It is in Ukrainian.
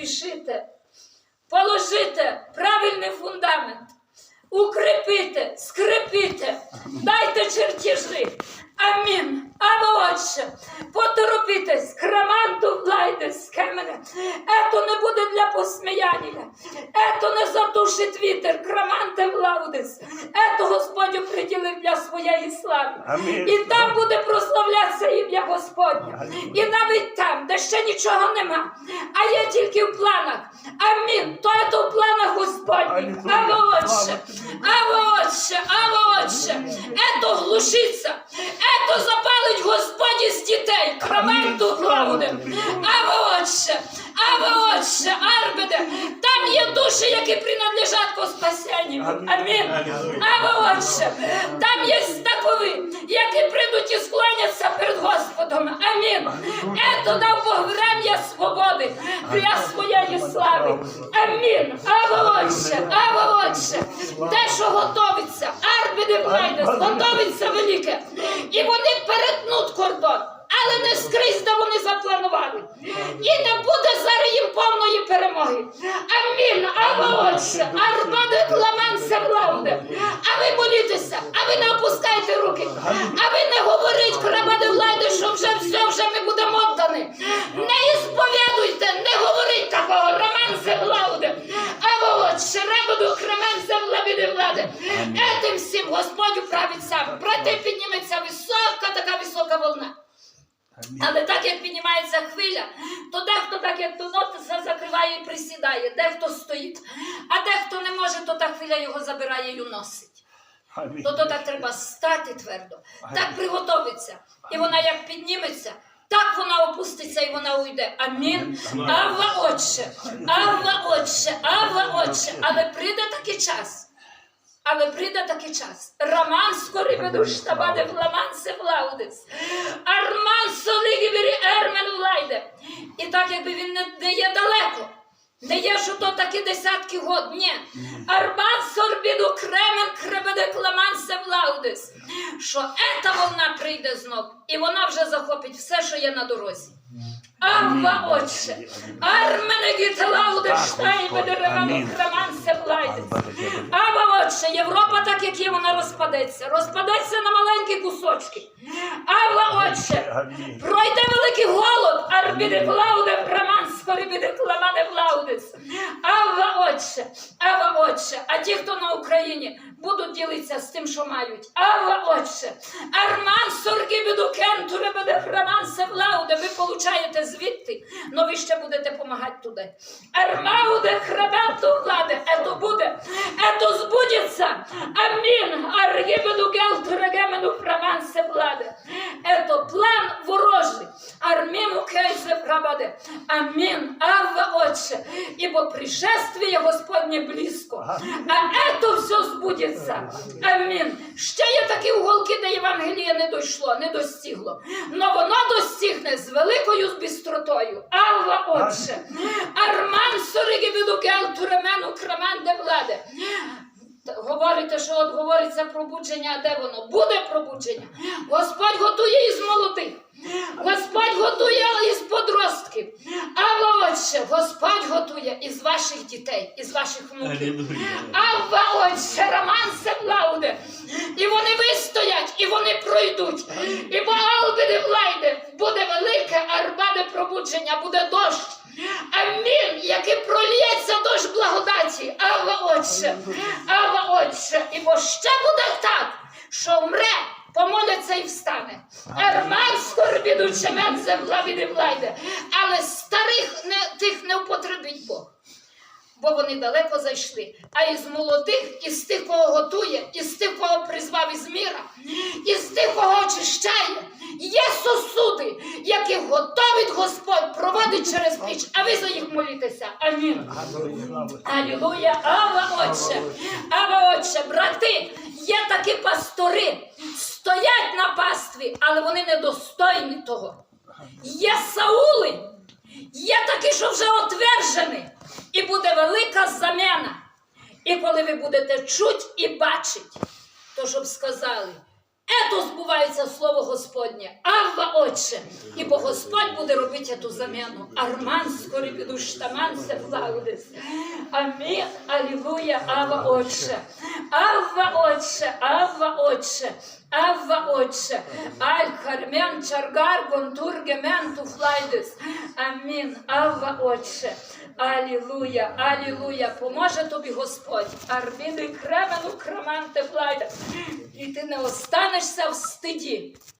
поспішите, положите правильний фундамент, укріпите, скрепите, дайте чертежі. Амін. Амо отче, поторопітесь, краманту влайтесь, мене. Ето не буде для посміяння. Ето не затушить вітер, краманте влаудис. Ето Господь приділив для своєї слави. Амінь. І там буде прославлятися ім'я Господнє. І навіть там, де ще нічого нема, а є тільки в планах. Амін. То є в планах Господніх. Аво отче, Аво отче, Аво отче. Ето глушиться, ето запалить Господь із дітей. Краменту Амінь. Аво отче, амо отче, арбеде. Там є душі, які принадлежать ко спасенню. Амінь. Амін. Алілуя. Отче, там є такові, які прийдуть і склоняться перед Господом. Амін. Ето дав Бог врем'я свободи для своєї слави. Амін. Амо отче, амо отче. Те, що готовиться, арбіди вайдес, готовиться велике. І вони перетнуть кордон. Але не скрізь, де вони запланували. І не буде зараз їм повної Амін. Амо отче, арбаде кламенце влауде. А ви молітеся, а ви не опускайте руки. А ви не говоріть, крабаде влади, що вже все, вже ми будемо віддані. Не ісповідуйте, не говоріть такого. Раменце влауде. Амо отче, рабаду краменце влабіде влади. Етим всім Господь управить сам. Брати підніметься висока, така висока волна. Але так як піднімається хвиля, то дехто так як тонот закриває і присідає, дехто стоїть, а дехто не може, то та хвиля його забирає і уносить. Амінь. То, то так треба стати твердо, так приготовиться. І вона як підніметься, так вона опуститься і вона уйде. Амін. Авва Отче, Авва Отче, Авва Отче. Але прийде такий час. Але прийде такий час. Роман скорі веду штабаде фламан се влаудис. Арман солигібері ермен влайде. І так, якби він не, є далеко. Не є, що то такі десятки год. Ні. Арман сорбіду кремен кребеде кламан се влаудис. Що ета волна прийде знов. І вона вже захопить все, що є на дорозі. Авва Отче, Армене гітелауде штайбеде реману Амінь. креман отче, Європа, так як є, вона розпадеться. Розпадеться на маленькі кусочки. Ава отче, пройде великий голод, арбіде плауде, браман скорі біде кламане плаудець. Ава отче, ава отче, а ті, хто на Україні, будуть ділитися з тим, що мають. Ава отче, арман соргі біду кентуре буде браман се влауде, ви получаєте звідти, но ви ще будете допомагати туди. Армауде хребету ето збудеться. Амін. Аргібеду гелтурегемену фрамансе влади. Ето план ворожий. Арміну кейсе прабаде. Амін. Авва отче. Ибо пришествие Господне близько. А ето все збудеться. Амін. Ще є такі уголки, де Євангеліє не дійшло, не достигло. Но воно достигне з великою бістротою. Авва отче. Арман соригібеду гелтуремену краманде влади. Що от говориться пробудження, а де воно? Буде пробудження. Господь готує із молодих. Господь готує із подростків. Авва Отче, Господь готує із ваших дітей, із ваших внуків. Авва Отче, Роман Семлауде. І вони вистоять, і вони пройдуть. І бо Албіде влайде буде велике арбаде пробудження, буде дощ. Амін, який пролється дощ благодаті. Ава Отче, Ава І бо ще буде так, що вмре, помоляться і встане. Арман скорбіду чемен земла від влайде. Але старих не, тих не употребить Бог бо вони далеко зайшли. А із молодих, із тих, кого готує, із тих, кого призвав із міра, із тих, кого очищає, є сосуди, яких готовить Господь, проводить через піч, а ви за їх молітеся. Амін. Алілуя, Ава Отче, Ава брати, є такі пастори, стоять на пастві, але вони недостойні того. Є Саули, є такі, що вже отвержені, і буде велика заміна. І коли ви будете чуть і бачить, то щоб сказали, Ето збувається слово Господнє. Авва Отче. І бо Господь буде робити ту заміну. Арман скорі піду штаман се флаудис. Амін. Алілуя, Авва Отче. Авва Отче, Авва Отче. Авва Отче. Аль хармен чаргар гонтур гемен ту флайдис. Амін. Авва Отче. Алілуя, алілуя. Поможе тобі Господь. Арвіди кремену креманте флайда. І ти не останешся в стиді.